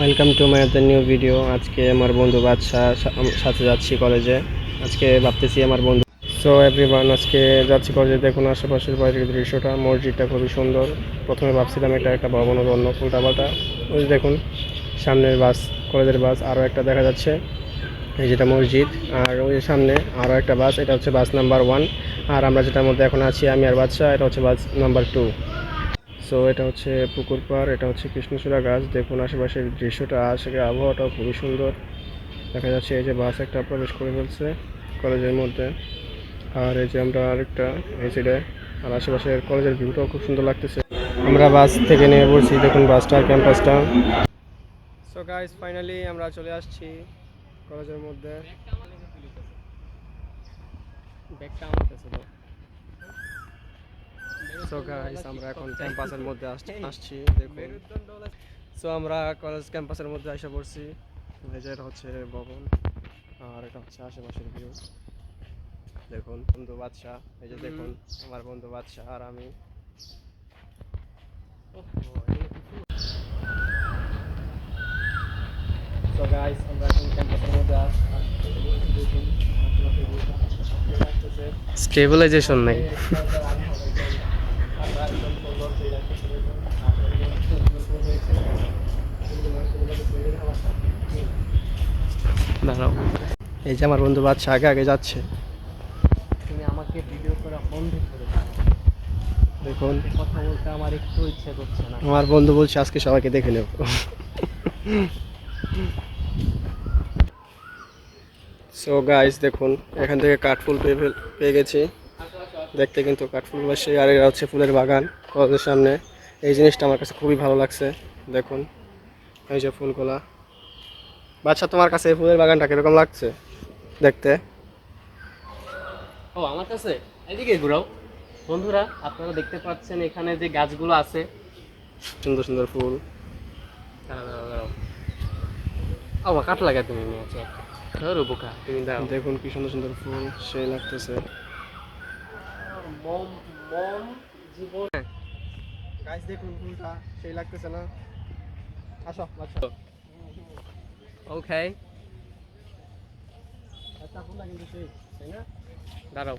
Welcome to my the new video আজকে আমার বন্ধু বাদশা সাথে যাচ্ছি কলেজে আজকে ভাবতেছি আমার বন্ধু সো এভরিওয়ান আজকে যাচ্ছি কলেজে দেখুন, আশেপাশের বাইরের দৃশ্যটা, মসজিদটা খুবই সুন্দর। প্রথমে ভাবছিলাম এটা একটা ভবন অন্য উল্টাপাল্টা। ওই যে দেখুন, সামনের বাস, কলেজের বাস আরও একটা দেখা যাচ্ছে। এই যেটা মসজিদ, আর ওই সামনে আরও একটা বাস, এটা হচ্ছে বাস নাম্বার ওয়ান আর আমরা যেটার মধ্যে এখন আছি, আমি আর বাদশাহ, এটা হচ্ছে বাস নাম্বার টু সো এটা হচ্ছে পুকুর পাড়, এটা হচ্ছে কৃষ্ণচূড়া গাছ। দেখুন আশেপাশের দৃশ্যটা আশেপাশে আবহাওয়াটাও খুবই সুন্দর। দেখা যাচ্ছে এই যে বাস একটা প্রবেশ করে ফেলছে কলেজের মধ্যে। আর এই যে আমরা আরেকটা এই সাইডে আর আশেপাশের কলেজের ভিউটাও খুব সুন্দর লাগতেছে। আমরা বাস থেকে নিয়ে পড়ছি, দেখুন বাসটার ক্যাম্পাসটা। সো গাইজ ফাইনালি আমরা চলে আসছি কলেজের মধ্যে। ব্যাগটা আমার কাছে সো গাইস আমরা এখন ক্যাম্পাসের মধ্যে আস- আসছি দেখুন। সো আমরা কলেজ ক্যাম্পাসের মধ্যে এসে পড়ছি। এটা হচ্ছে ভবন আর এটা হচ্ছে আশেপাশের ভিউ দেখুন বন্ধু বাদশা এই যে দেখুন আমার বন্ধু বাদশা আর আমি। সো গাইস আমরা এখন ক্যাম্পাসের মধ্যে আসছি। স্টেবিলাইজেশন নাই। এই যে আমার বন্ধু বাচ্চা আগে আগে যাচ্ছে। তুমি আমাকে ভিডিও করা বন্ধ করে দাও। দেখুন। কথা বলতে আমার একটু ইচ্ছে করছে না। আমার বন্ধু বলছে আজকে সবাইকে দেখে নেব। সো গাইস দেখুন এখান থেকে কাঠফুল পেয়ে পেয়ে গেছি। দেখতে কিন্তু কাঠফুল বসে আর এরা হচ্ছে ফুলের বাগান কলেজের সামনে। এই জিনিসটা আমার কাছে খুবই ভালো লাগছে। দেখুন এই যে ফুলগুলা। বাচ্চা তোমার কাছে এই ফুলের বাগানটা কীরকম লাগছে দেখতে? ও আমার কাছে? এদিকে ঘুরাও। বন্ধুরা আপনারা দেখতে পাচ্ছেন এখানে যে গাছগুলো আছে। সুন্দর সুন্দর ফুল। ও কাঠ লাগা তুমি নিয়েছো ধরো বোকা তুমি দাও। দেখুন কি সুন্দর সুন্দর ফুল সেই লাগতেছে। মম মম জীবন। গাইস দেখুন ফুলটা সেই লাগতেছে না। আসো বাচ্চা। না দাঁড়াও